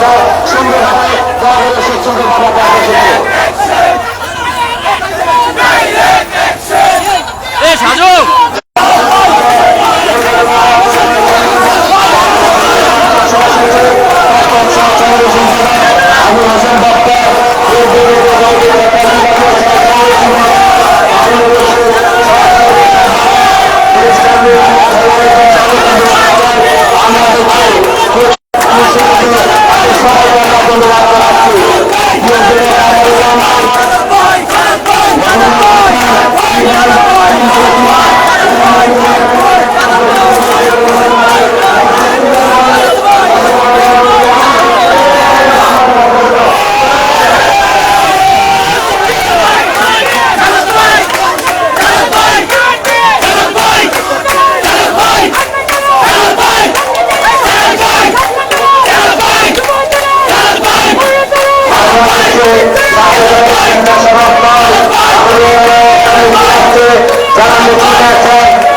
চায় সুন্দরভাবে দলগুলো সুন্দরভাবে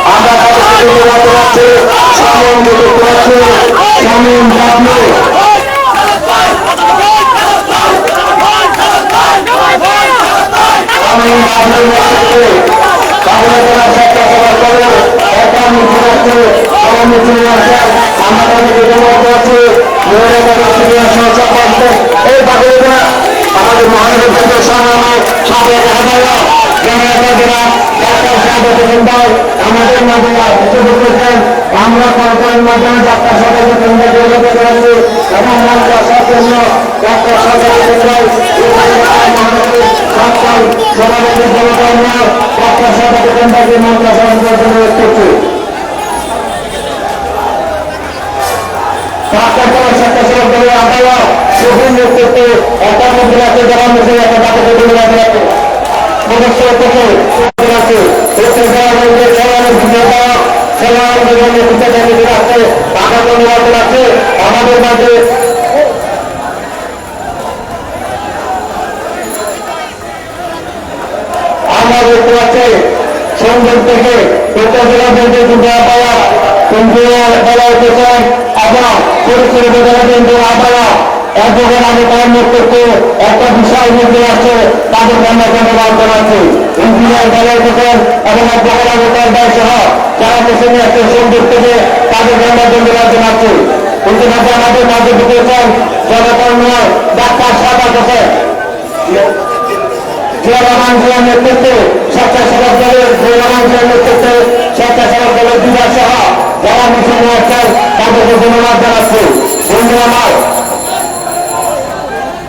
আমরা তাদেরকে ধন্যবাদ জানাচ্ছি সামন দেখতে পাচ্ছি সামন বাবলু সামন বাবলুর নেতৃত্বে তাহলে তারা স্বেচ্ছাসেবক করে একটা মিছিল আছে তারা মিছিল আছে আমরা তাদেরকে ধন্যবাদ জানাচ্ছি মেয়েরা তারা সিনিয়র সহসভাপতি এই বাকিরা আমাদের মহানগর থেকে সংগ্রামে সাবেক হাজারা জনতা ডাক্তার সাহেব কেন্দ্র আমাদের মাঝে উপস্থিত হয়েছেন আমরা কর্পোরেট মাধ্যমে ডাক্তার সাহেবের কেন্দ্রে যোগাযোগ করেছি এবং মঞ্চ সচেতন ডাক্তার সাহেবের কেন্দ্র সভাপতি জনকর্ম ডাক্তার সাহেবের কেন্দ্রকে মঞ্চ সভাপতির জন্য অনুরোধ করছি আহ্বায়ক সুখী নেতৃত্বে একটা মধ্যে যারা মিশে একটা ডাক্তার দলের সদস্য থেকে জীবনে পিতা জানিয়ে আছে আগামী নির্বাচন আছে আমাদের মাঝে আমরা দেখতে পাচ্ছি সুন্দর থেকে উপজেলা ব্যাংকের কিন্তু আপায়া কেন্দ্রীয় খেলা উঠেছেন এবং পরিচয় উপজেলা ব্যাংকের আপায়া একজন আমি তার নেতৃত্বে একটা বিষয় মধ্যে আছে তাদের আমরা ধন্যবাদ জানাচ্ছি ইঞ্জিনিয়ার খেলা উঠেছেন এবং ভোটার ব্যয় সহ যারা পেছনে আছে সুন্দর থেকে তাদের আমরা ধন্যবাদ জানাচ্ছি। ইতিমধ্যে আমাদের মাঝে ঢুকেছেন জনকর্ম ডাক্তার সাদা হোসেন জিয়ারহমান জিয়ার নেতৃত্বে স্বেচ্ছাসেবক দলের জিয়ার নেতৃত্বে স্বেচ্ছাসেবক দলের বিভাগ সহ যারা মিছিল আছেন তাদেরকে ধন্যবাদ জানাচ্ছি। বন্ধু আমার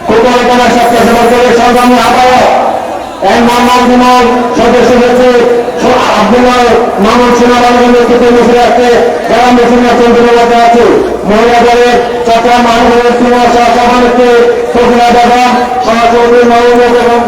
কুমারতলা স্বেচ্ছাসেবক দলের সংগ্রামী আহ্বায়ক এই মোহাম্মদ বিমল সদস্য হচ্ছে আব্দুল্লাহ মামুন সিনাবানের নেতৃত্বে মিছিল আছে যারা মিছিল আছেন ধন্যবাদ জানাচ্ছি মহিলা দলের চট্টগ্রাম মহানগরের সিনিয়র সহ সভানেত্রী সফিনা বেগম সহসভাপতি মহম্মদ এবং